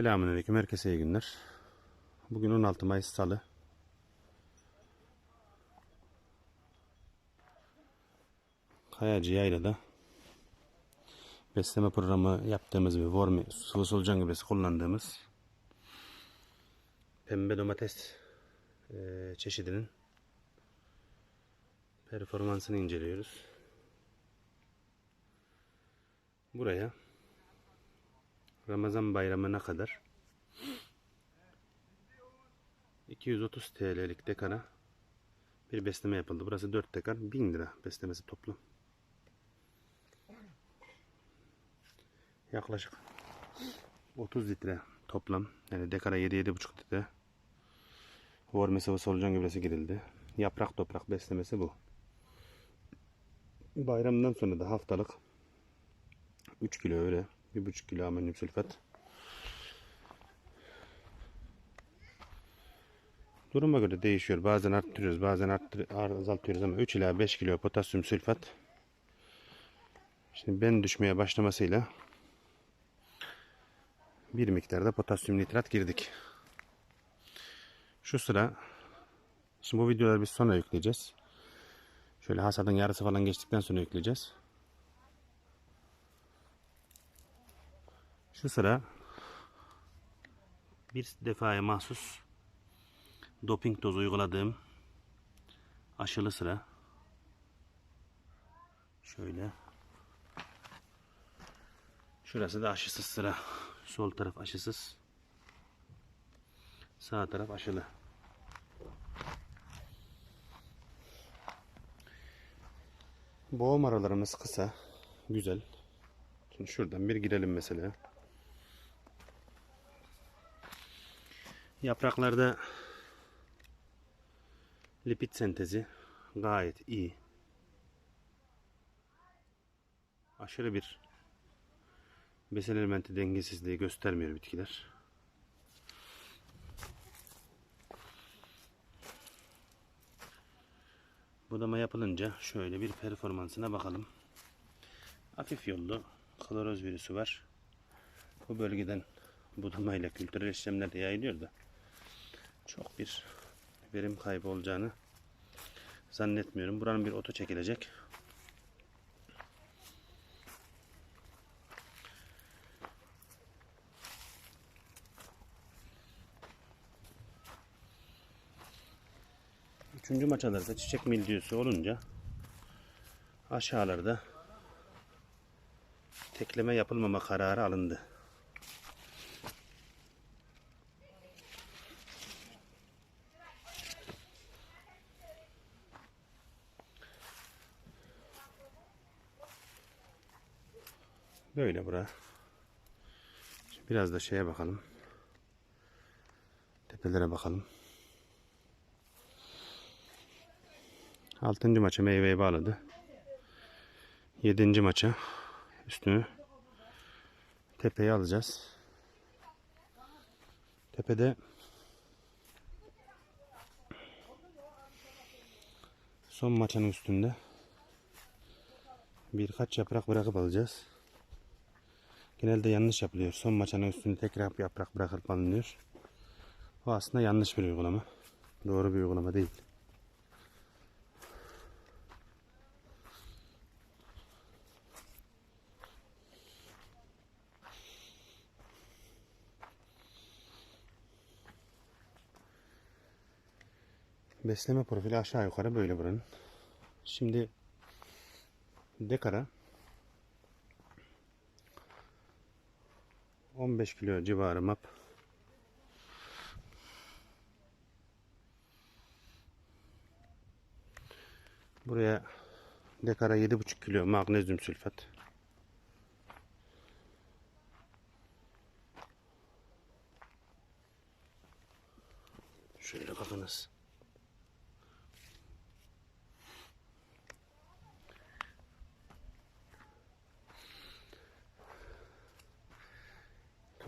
Selamünaleyküm herkese iyi günler. Bugün 16 Mayıs Salı. Kayacı Yayla'da besleme programı yaptığımız bir vormi sıvı solucan gübresi kullandığımız pembe domates eee, çeşidinin performansını inceliyoruz. Buraya Ramazan bayramına kadar 230 TL'lik dekara bir besleme yapıldı. Burası 4 dekar 1000 lira beslemesi toplam. Yaklaşık 30 litre toplam. Yani dekara 7-7,5 litre. Vorme sıvı solucan gübresi girildi. Yaprak toprak beslemesi bu. Bayramdan sonra da haftalık 3 kilo öyle. 1,5 kilo amonyum sülfat. Duruma göre değişiyor. Bazen arttırıyoruz, bazen arttır, azaltıyoruz ama 3 ila 5 kilo potasyum sülfat. Şimdi ben düşmeye başlamasıyla bir miktarda potasyum nitrat girdik. Şu sıra şimdi bu videoları biz sonra yükleyeceğiz. Şöyle hasadın yarısı falan geçtikten sonra yükleyeceğiz. Şu sıra bir defaya mahsus doping dozu uyguladığım aşılı sıra. Şöyle. Şurası da aşısız sıra. Sol taraf aşısız. Sağ taraf aşılı. Boğum aralarımız kısa. Güzel. Şimdi şuradan bir girelim mesela. Yapraklarda lipid sentezi gayet iyi. Aşırı bir besin elementi dengesizliği göstermiyor bitkiler. Budama yapılınca şöyle bir performansına bakalım. Hafif yollu kloroz virüsü var. Bu bölgeden budamayla kültürel işlemler de yayılıyor da çok bir verim kaybı olacağını zannetmiyorum. Buranın bir oto çekilecek. Üçüncü maçalarda çiçek mildiyüsü olunca aşağılarda tekleme yapılmama kararı alındı. Böyle bura. Şimdi Biraz da şeye bakalım. Tepelere bakalım. Altıncı maça meyveyi bağladı. Yedinci maça üstünü tepeye alacağız. Tepede son maçanın üstünde birkaç yaprak bırakıp alacağız. Genelde yanlış yapılıyor. Son maçanın üstünde tekrar yaprak bırakıp alınıyor. O aslında yanlış bir uygulama. Doğru bir uygulama değil. Besleme profili aşağı yukarı böyle buranın. Şimdi dekara 15 kilo civarı map. Buraya dekara 7,5 kilo magnezyum sülfat. Şöyle bakınız.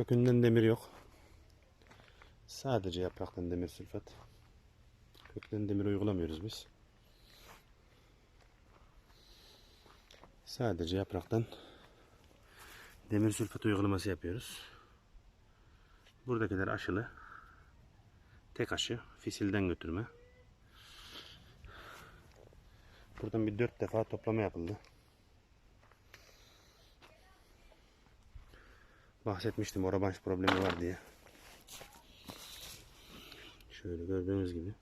Kökünden demir yok. Sadece yapraktan demir sülfat. Kökten demir uygulamıyoruz biz. Sadece yapraktan demir sülfat uygulaması yapıyoruz. Buradakiler aşılı. Tek aşı. Fisilden götürme. Buradan bir dört defa toplama yapıldı. Bahsetmiştim orabanş problemi var diye. Şöyle gördüğünüz gibi.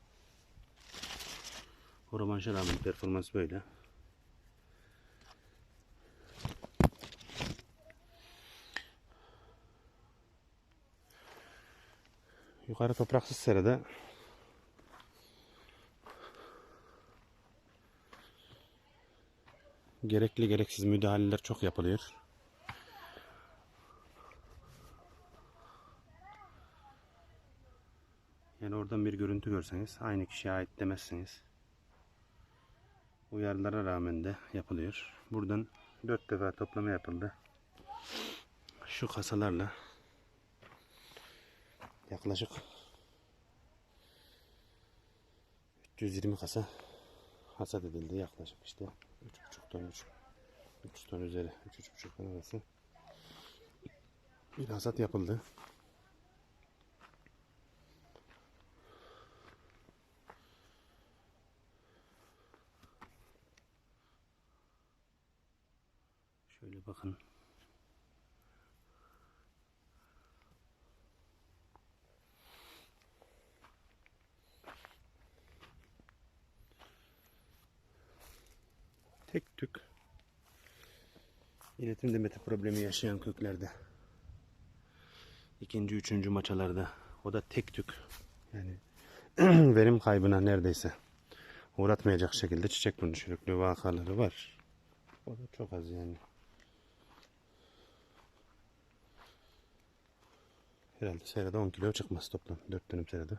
Orabanşa rağmen performans böyle. Yukarı topraksız serada gerekli gereksiz müdahaleler çok yapılıyor. Yani oradan bir görüntü görseniz aynı kişiye ait demezsiniz. Uyarılara rağmen de yapılıyor. Buradan dört defa toplama yapıldı. Şu kasalarla yaklaşık 320 kasa hasat edildi yaklaşık işte 3,5 ton 3, 3 ton üzeri 3-3,5 ton arası bir hasat yapıldı. Şöyle bakın. Tek tük iletim demeti problemi yaşayan köklerde ikinci, üçüncü maçalarda o da tek tük yani verim kaybına neredeyse uğratmayacak şekilde çiçek dönüşürüklüğü vakaları var. O da çok az yani. Herhalde serada 10 kilo çıkmaz toplam. 4 dönüm serada.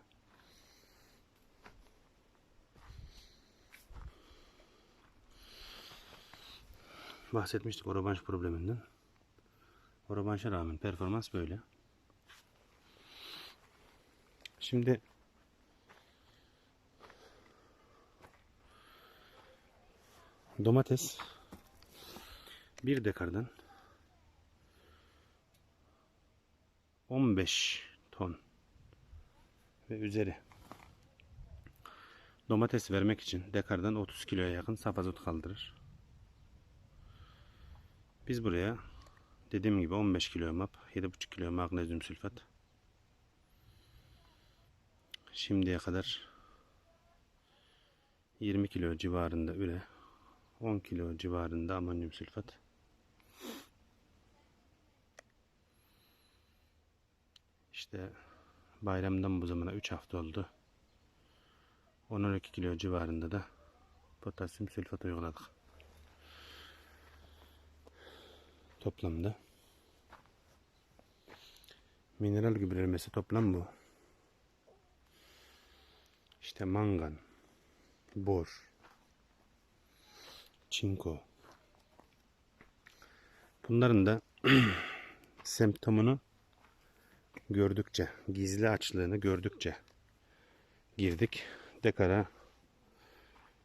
Bahsetmiştik orabanş probleminden. Orabanşa rağmen performans böyle. Şimdi domates bir dekardan 15 ton ve üzeri domates vermek için dekardan 30 kiloya yakın saf azot kaldırır. Biz buraya dediğim gibi 15 kilo map, 7,5 kilo magnezyum sülfat. Şimdiye kadar 20 kilo civarında üre, 10 kilo civarında amonyum sülfat. İşte bayramdan bu zamana 3 hafta oldu. 10-12 kilo civarında da potasyum sülfat uyguladık. Toplamda mineral gübrelemesi toplam bu. İşte mangan, bor, çinko. Bunların da semptomunu gördükçe, gizli açlığını gördükçe girdik. Dekara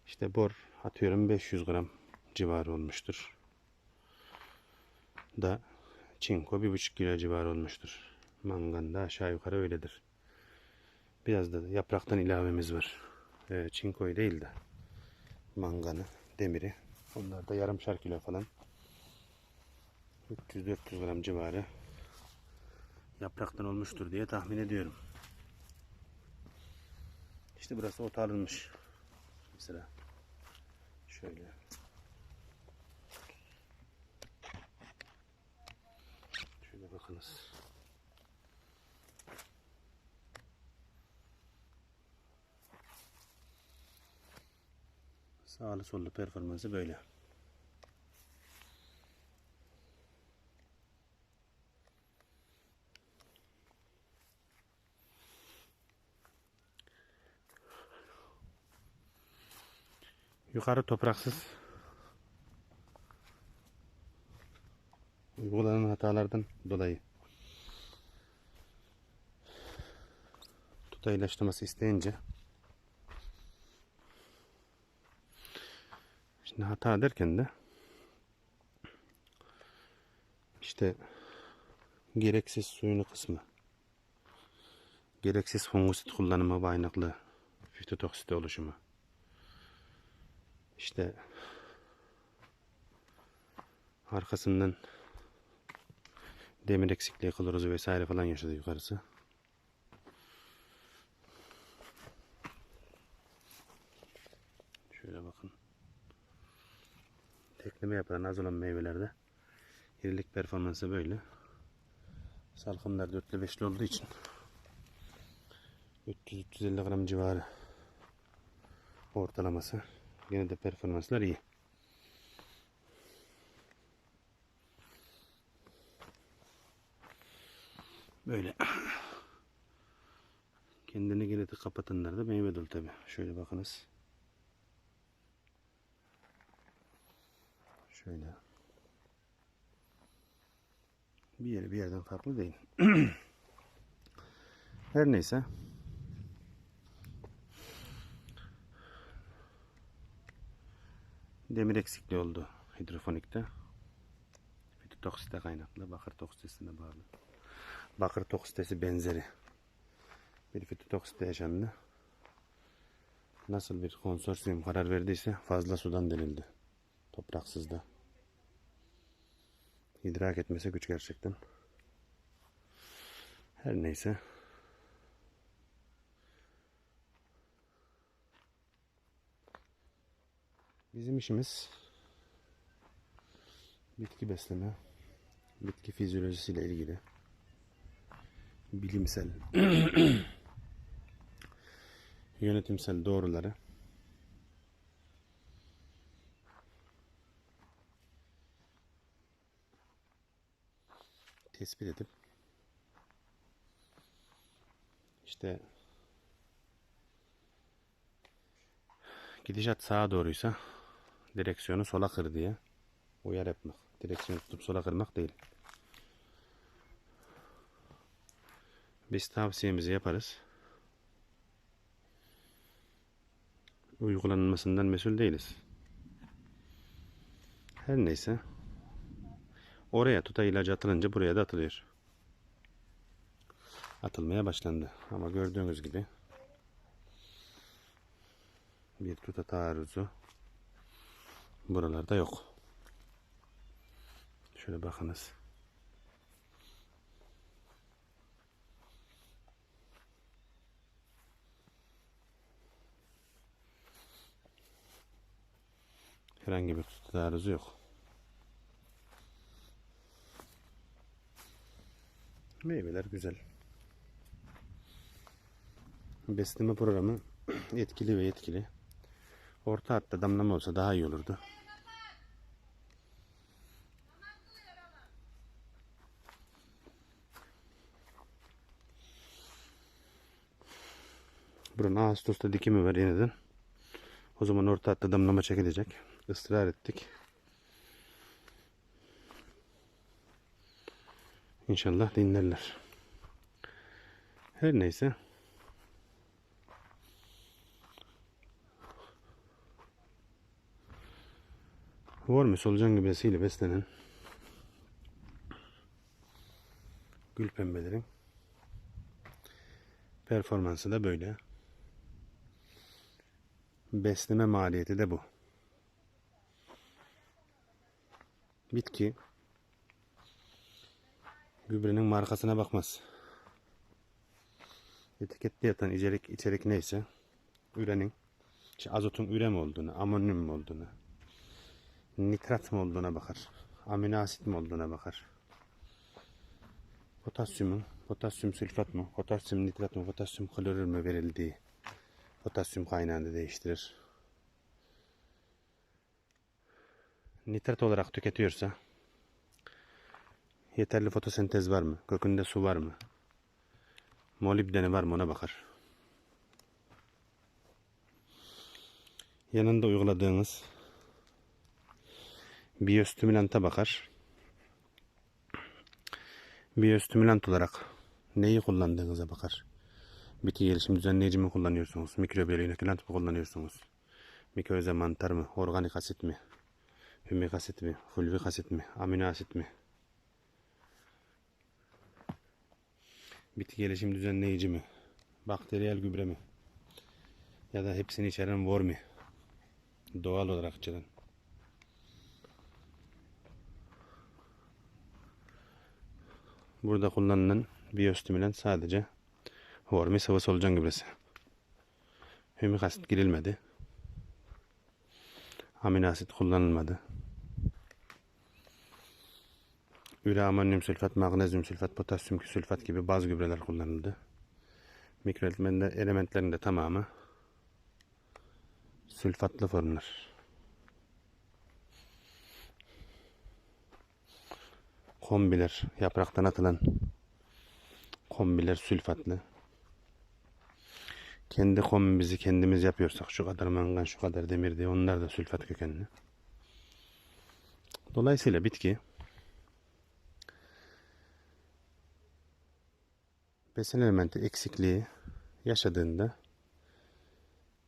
işte bor atıyorum 500 gram civarı olmuştur. Da çinko 1,5 kilo civarı olmuştur. Mangan da aşağı yukarı öyledir. Biraz da yapraktan ilavemiz var. Ee, çinkoyu değil de manganı, demiri. Onlar da yarımşar kilo falan. 300-400 gram civarı yapraktan olmuştur diye tahmin ediyorum. İşte burası ot alınmış. Mesela şöyle. Şöyle bakınız. Sağlı sollu performansı böyle. Yukarı topraksız. Uygulanan hatalardan dolayı. Tuta ilaçlaması isteyince. Şimdi hata derken de işte gereksiz suyunu kısmı. Gereksiz fungisit kullanımı kaynaklı fitotoksite oluşumu. İşte arkasından demir eksikliği, klorozu vesaire falan yaşadı yukarısı. Şöyle bakın. Tekleme yapan az olan meyvelerde irilik performansı böyle. Salkımlar dörtlü beşli olduğu için 300-350 gram civarı ortalaması. Yine de performanslar iyi. Böyle. Kendini geri kapatanlar da meyve dolu tabi. Şöyle bakınız. Şöyle. Bir yeri bir yerden farklı değil. Her neyse. Demir eksikliği oldu hidrofonikte. Fitotoksite kaynaklı. Bakır toksitesine bağlı. Bakır toksitesi benzeri. Bir fitotoksite yaşandı. Nasıl bir konsorsiyum karar verdiyse fazla sudan denildi. Topraksızda. İdrak etmesi güç gerçekten. Her neyse. Bizim işimiz bitki besleme, bitki fizyolojisiyle ilgili bilimsel yönetimsel doğruları tespit edip işte gidişat sağa doğruysa direksiyonu sola kır diye uyar yapmak. Direksiyonu tutup sola kırmak değil. Biz tavsiyemizi yaparız. Uygulanmasından mesul değiliz. Her neyse. Oraya tuta ilacı atılınca buraya da atılıyor. Atılmaya başlandı. Ama gördüğünüz gibi bir tuta taarruzu buralarda yok. Şöyle bakınız. Herhangi bir tuta taarruzu yok. Meyveler güzel. Besleme programı etkili ve yetkili. Orta hatta damlama olsa daha iyi olurdu. Buranın Ağustos'ta dikimi var yeniden. O zaman orta hatta damlama çekilecek. Israr ettik. İnşallah dinlerler. Her neyse. Var solucan gübresiyle beslenen gül pembelerin performansı da böyle. Besleme maliyeti de bu. Bitki gübrenin markasına bakmaz. Etikette yatan içerik, içerik neyse ürenin işte azotun üre mi olduğunu, amonyum mu olduğunu, nitrat mı olduğuna bakar. Amino asit mi olduğuna bakar. Potasyumun, potasyum sülfat mı, potasyum nitrat mı, potasyum klorür mü verildiği potasyum kaynağını değiştirir. Nitrat olarak tüketiyorsa yeterli fotosentez var mı? Kökünde su var mı? Molibdeni var mı ona bakar. Yanında uyguladığınız biyostimülanta bakar. Biyostimülant olarak neyi kullandığınıza bakar. Bitki gelişim düzenleyici mi kullanıyorsunuz? Mikrobiyal inokulant mı kullanıyorsunuz? Mikoze mantar mı? Organik asit mi? Hümik asit mi? Fulvik asit mi? Amino asit mi? Bitki gelişim düzenleyici mi? Bakteriyel gübre mi? Ya da hepsini içeren vor mi? Doğal olarak içeren. Burada kullanılan biyostimülant sadece Hormi sıvı solucan gübresi. Hümik asit girilmedi. Amino asit kullanılmadı. Üre amonyum sülfat, magnezyum sülfat, potasyum sülfat gibi baz gübreler kullanıldı. Mikroelementler elementlerin de tamamı sülfatlı formlar. Kombiler, yapraktan atılan kombiler sülfatlı. Kendi kombimizi kendimiz yapıyorsak şu kadar mangan şu kadar demir diye onlar da sülfat kökenli. Dolayısıyla bitki besin elementi eksikliği yaşadığında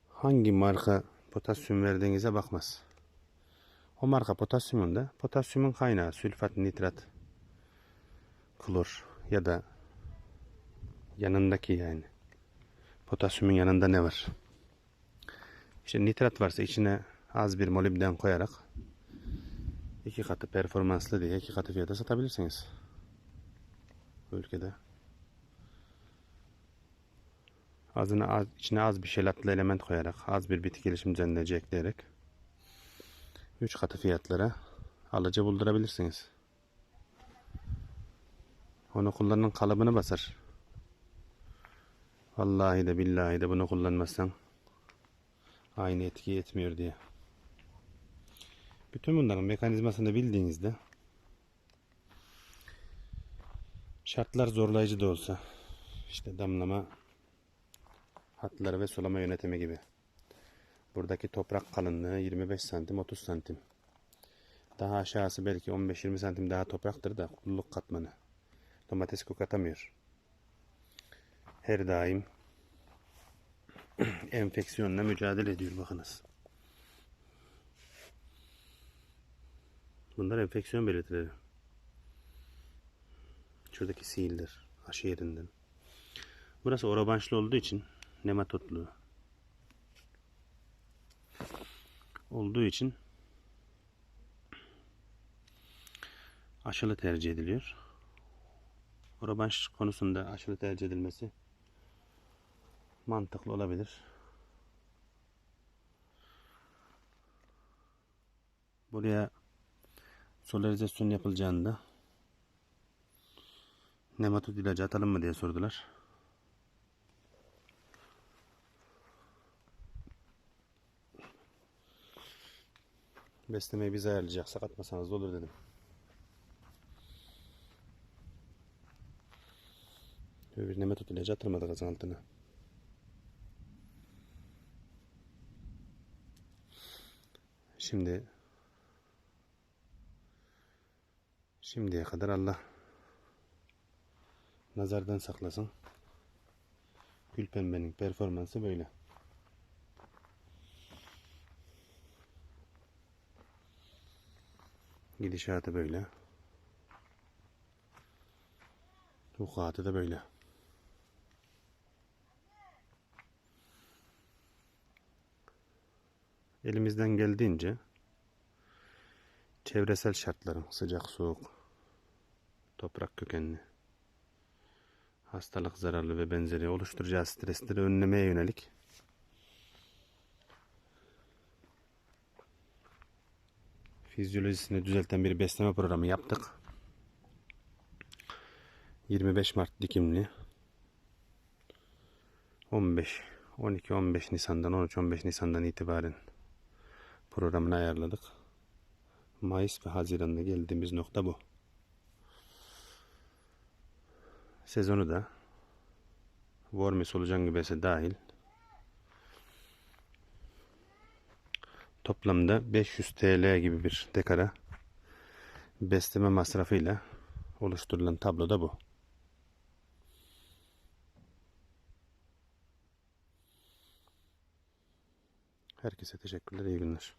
hangi marka potasyum verdiğinize bakmaz. O marka potasyumun da potasyumun kaynağı sülfat, nitrat, klor ya da yanındaki yani potasyumun yanında ne var? İşte nitrat varsa içine az bir molibden koyarak iki katı performanslı diye iki katı fiyata satabilirsiniz. Ülkede. Azına az, içine az bir şelatlı element koyarak, az bir bitki gelişim düzenleyici ekleyerek üç katı fiyatlara alıcı buldurabilirsiniz. Onu kullanın kalıbını basar. Vallahi de billahi de bunu kullanmazsan aynı etki etmiyor diye. Bütün bunların mekanizmasını bildiğinizde şartlar zorlayıcı da olsa işte damlama hatları ve sulama yönetimi gibi. Buradaki toprak kalınlığı 25 santim 30 santim. Daha aşağısı belki 15-20 santim daha topraktır da kulluk katmanı. Domates kök atamıyor her daim enfeksiyonla mücadele ediyor bakınız. Bunlar enfeksiyon belirtileri. Şuradaki sihirler aşı yerinden. Burası orabanşlı olduğu için nematotlu olduğu için aşılı tercih ediliyor. Orabanş konusunda aşılı tercih edilmesi mantıklı olabilir. Buraya solarizasyon yapılacağında nematod ilacı atalım mı diye sordular. Beslemeyi biz ayarlayacaksak atmasanız da olur dedim. Bir nematod ilacı atılmadı gazın altına. Şimdi şimdiye kadar Allah nazardan saklasın. Gül pembenin performansı böyle. Gidişatı böyle. Vukuatı da böyle. Elimizden geldiğince çevresel şartların sıcak soğuk toprak kökenli hastalık zararlı ve benzeri oluşturacağı stresleri önlemeye yönelik fizyolojisini düzelten bir besleme programı yaptık. 25 Mart dikimli 15 12 15 Nisan'dan 13 15 Nisan'dan itibaren programını ayarladık. Mayıs ve Haziran'da geldiğimiz nokta bu. Sezonu da Wormy solucan gübresi dahil toplamda 500 TL gibi bir dekara besleme masrafıyla oluşturulan tablo da bu. Herkese teşekkürler, iyi günler.